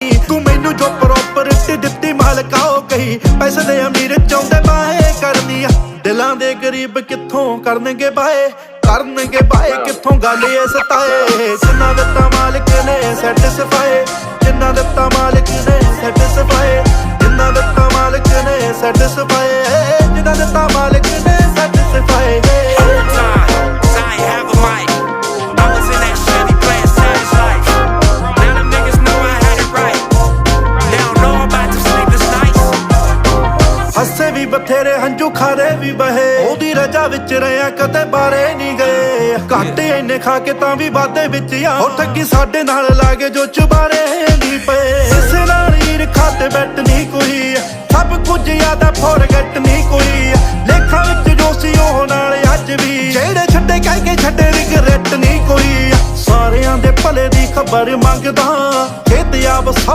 ਤੂੰ ਮੈਨੂੰ ਜੋ ਪ੍ਰੋਪਰਟੀ ਦਿੱਤੀ ਮਾਲਕਾ ਉਹ ਕਹੀ। ਪੈਸੇ ਦੇ ਅਮੀਰ ਚਾਹੁੰਦੇ ਬਾਏ ਕਰਨੀ ਆ। ਦਿਲਾਂ ਦੇ ਗਰੀਬ ਕਿੱਥੋਂ ਕਰਨਗੇ ਬਾਏ ਕਰਨਗੇ ਬਾਏ ਕਿੱਥੋਂ ਗੱਲ ਇਹ ਸਤਾਏ ਜਿੰਨਾ ਦਿੱਤਾ ਮਾਲਕ ਨੇ ਸੈਟੀਸਫਾਈ ਜਿੰਨਾ ਦਿੱਤਾ ਮਾਲਕ ਨੇ ਸੈਟੀਸਫਾਈ ਜਿੰਨਾ ਦਿੱਤਾ ਮਾਲਕ ਨੇ ਸੈਟੀਸਫਾਈ ਵੀ ਬਥੇਰੇ ਹੰਝੂ ਖਾਰੇ ਵੀ ਬਹੇ। ਉਹਦੀ ਰਜਾ ਵਿੱਚ ਰਿਆ ਕਦੇ ਬਾਰੇ ਨਹੀਂ ਗਏ। ਘੱਟ ਇੰਨੇ ਖਾ ਕੇ ਤਾਂ ਵੀ ਵਾਦੇ ਵਿੱਚ ਆ। ਉਹ ਠੱਗੀ ਸਾਡੇ ਨਾਲ ਲਾਗੇ ਜੋ ਚੁਬਾਰੇ ਨਹੀਂ ਪਏ। ਇਸ ਨਾਲ ਈਰਖਾ ਤੇ ਬੈਠ ਨਹੀਂ ਕੋਈ। ਸਭ ਕੁਝ ਯਾਦਾ ਫੋਰਗੇਟ ਨਹੀਂ ਕੋਈ। ਲੇਖਾਂ ਵਿੱਚ ਜੋ ਸੀ ਉਹ ਨਾਲ ਅੱਜ ਵੀ। ਜਿਹੜੇ ਛੱਡੇ ਕਹਿ ਕੇ ਛੱਡੇ ਰਿਗਰੈਟ ਨਹੀਂ ਕੋਈ। ਸਾਰਿਆਂ ਦੇ ਭਲੇ ਦੀ ਖਬਰ ਮੰਗਦਾ। ਖੇਤ ਆਪ